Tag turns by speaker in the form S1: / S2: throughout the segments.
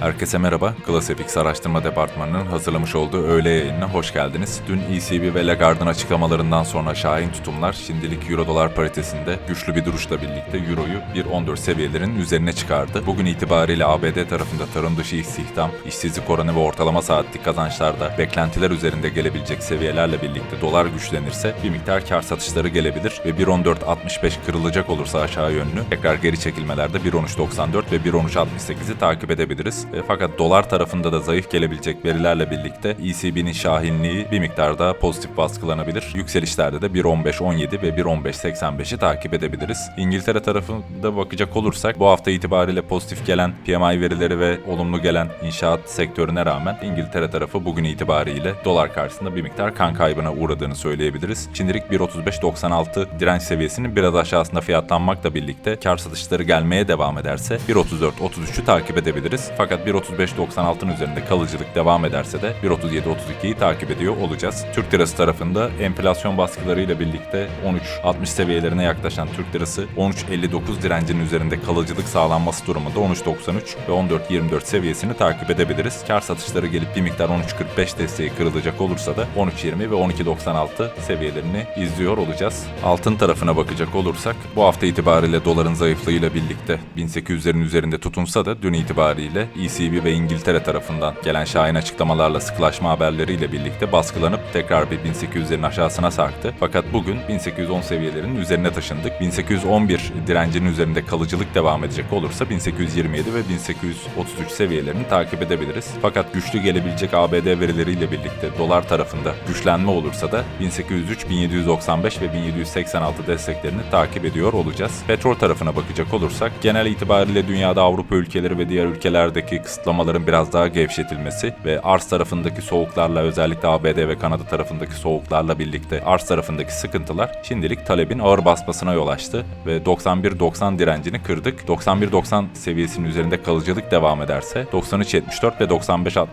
S1: Herkese merhaba. ClassFX Araştırma Departmanı'nın hazırlamış olduğu öğle yayınına hoş geldiniz. Dün ECB ve Lagarde'ın açıklamalarından sonra şahin tutumlar şimdilik Euro dolar paritesinde güçlü bir duruşla birlikte Euro'yu 1.14 seviyelerinin üzerine çıkardı. Bugün itibariyle ABD tarafında tarım dışı istihdam, işsizlik oranı ve ortalama saatlik kazançlarda beklentiler üzerinde gelebilecek seviyelerle birlikte dolar güçlenirse bir miktar kar satışları gelebilir ve 1.14.65 kırılacak olursa aşağı yönlü tekrar geri çekilmelerde 1.13.94 ve 1.13.68'i takip edebiliriz. E, fakat dolar tarafında da zayıf gelebilecek verilerle birlikte ECB'nin şahinliği bir miktar daha pozitif baskılanabilir. Yükselişlerde de 1.15.17 ve 1.15.85'i takip edebiliriz. İngiltere tarafında bakacak olursak bu hafta itibariyle pozitif gelen PMI verileri ve olumlu gelen inşaat sektörüne rağmen İngiltere tarafı bugün itibariyle dolar karşısında bir miktar kan kaybına uğradığını söyleyebiliriz. Şimdilik 1.35.96 direnç seviyesinin biraz aşağısında fiyatlanmakla birlikte kar satışları gelmeye devam ederse 1.34.33'ü takip edebiliriz. Fakat 1.35.96'ın üzerinde kalıcılık devam ederse de 1.37.32'yi takip ediyor olacağız. Türk lirası tarafında enflasyon baskılarıyla birlikte 13.60 seviyelerine yaklaşan Türk lirası 13.59 direncinin üzerinde kalıcılık sağlanması durumunda 13.93 ve 14.24 seviyesini takip edebiliriz. Kar satışları gelip bir miktar 13.45 desteği kırılacak olursa da 13.20 ve 12.96 seviyelerini izliyor olacağız. Altın tarafına bakacak olursak bu hafta itibariyle doların zayıflığıyla birlikte 1800'lerin üzerinde tutunsa da dün itibariyle ECB ve İngiltere tarafından gelen şahin açıklamalarla sıkılaşma haberleriyle birlikte baskılanıp tekrar bir 1800'lerin aşağısına sarktı. Fakat bugün 1810 seviyelerinin üzerine taşındık. 1811 direncinin üzerinde kalıcılık devam edecek olursa 1827 ve 1833 seviyelerini takip edebiliriz. Fakat güçlü gelebilecek ABD verileriyle birlikte dolar tarafında güçlenme olursa da 1803, 1795 ve 1786 desteklerini takip ediyor olacağız. Petrol tarafına bakacak olursak genel itibariyle dünyada Avrupa ülkeleri ve diğer ülkelerdeki kısıtlamaların biraz daha gevşetilmesi ve arz tarafındaki soğuklarla özellikle ABD ve Kanada tarafındaki soğuklarla birlikte arz tarafındaki sıkıntılar şimdilik talebin ağır basmasına yol açtı ve 91-90 direncini kırdık. 91-90 seviyesinin üzerinde kalıcılık devam ederse 93-74 ve 95-62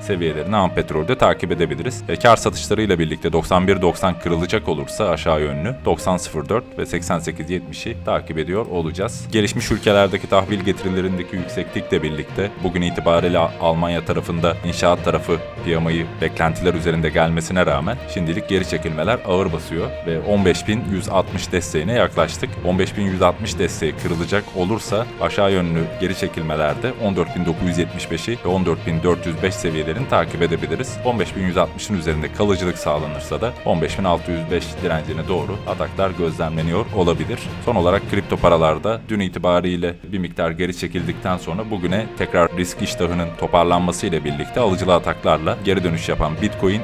S1: seviyelerini ham petrolde takip edebiliriz. E, kar satışlarıyla birlikte 91-90 kırılacak olursa aşağı yönlü 90-04 ve 88-70'i takip ediyor olacağız. Gelişmiş ülkelerdeki tahvil getirilerindeki yükseklikle birlikte bugün itibariyle Almanya tarafında inşaat tarafı piyamayı beklentiler üzerinde gelmesine rağmen şimdilik geri çekilmeler ağır basıyor ve 15.160 desteğine yaklaştık. 15.160 desteği kırılacak olursa aşağı yönlü geri çekilmelerde 14.975'i ve 14.405 seviyelerini takip edebiliriz. 15.160'ın üzerinde kalıcılık sağlanırsa da 15.605 direncine doğru ataklar gözlemleniyor olabilir. Son olarak kripto paralarda dün itibariyle bir miktar geri çekildikten sonra bugüne tekrar risk iştahının toparlanması ile birlikte alıcılı ataklarla geri dönüş yapan Bitcoin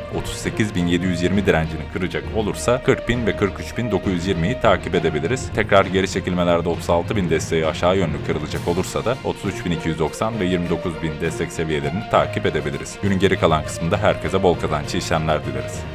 S1: 38.720 direncini kıracak olursa 40.000 ve 43.920'yi takip edebiliriz. Tekrar geri çekilmelerde 36.000 desteği aşağı yönlü kırılacak olursa da 33.290 ve 29.000 destek seviyelerini takip edebiliriz. Günün geri kalan kısmında herkese bol kazançlı işlemler dileriz.